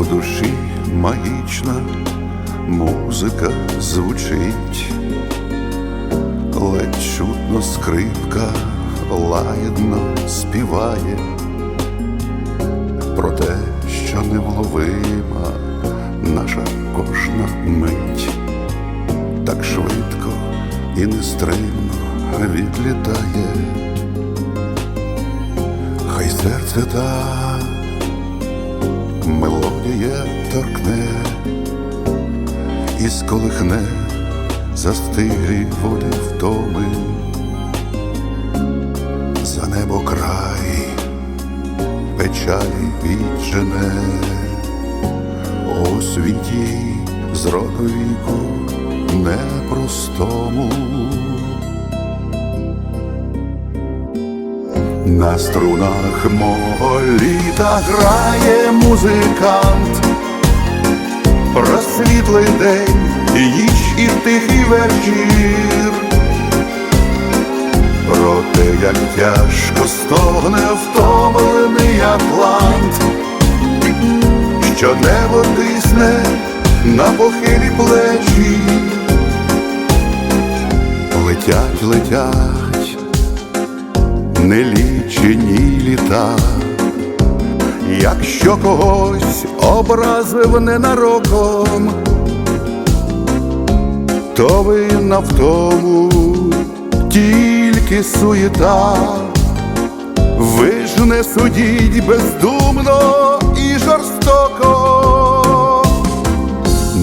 в душі магічна музика звучить, ледь чутно скрипка лагідно співає. Про те, що невловима наша кожна мить, так швидко і нестримно відлітає. Хай серце та мелодія торкне і сколихне застиглі води втоми, за небо край печалі віджене у світі з роду віку непростому. На струнах мого літа грає музикант, просвітлий день, і ніч і тихий вечір. Про те, як тяжко стогне втомлений атлант, що небо тисне на похилі плечі, летять, летять нелічені літа, якщо когось образив ненароком, то винна в тому тільки суєта, ви ж не судіть бездумно і жорстоко.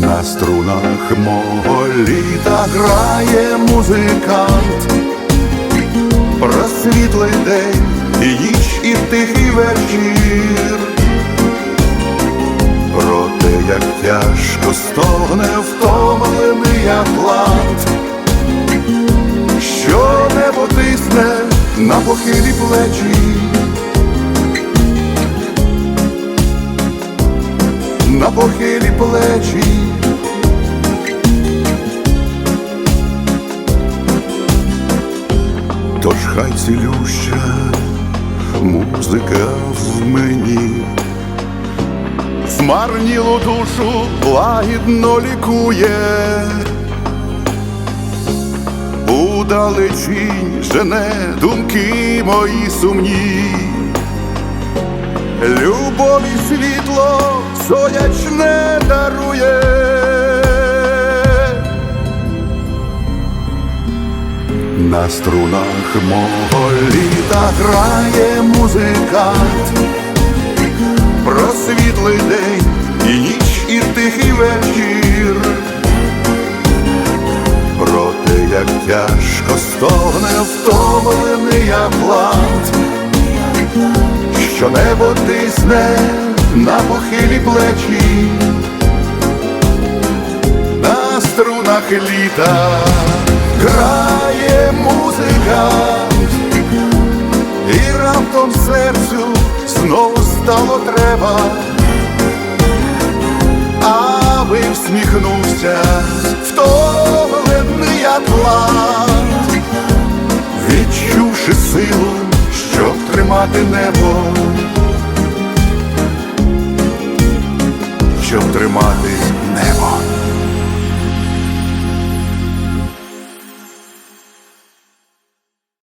На струнах мого літа грає музикант просвітлий день, і ніч і тихий вечір. Про те, як тяжко стогне втомлений атлант, що небо тисне на похилі плечі, на похилі плечі. Хай цілюща музика в мені, змарнілу душу лагідно лікує, удалечінь жене думки мої сумні, любов і світло сонячне дарує. На струнах мого літа грає музикант, просвітлий день і ніч, і тихий вечір. Про те, як тяжко стогне втомлений атлант, що небо тисне на похилі плечі, на струнах літа грає стало треба, аби всміхнувся. Втомлений атлант, відчувши силу, щоб тримати небо, щоб тримати небо.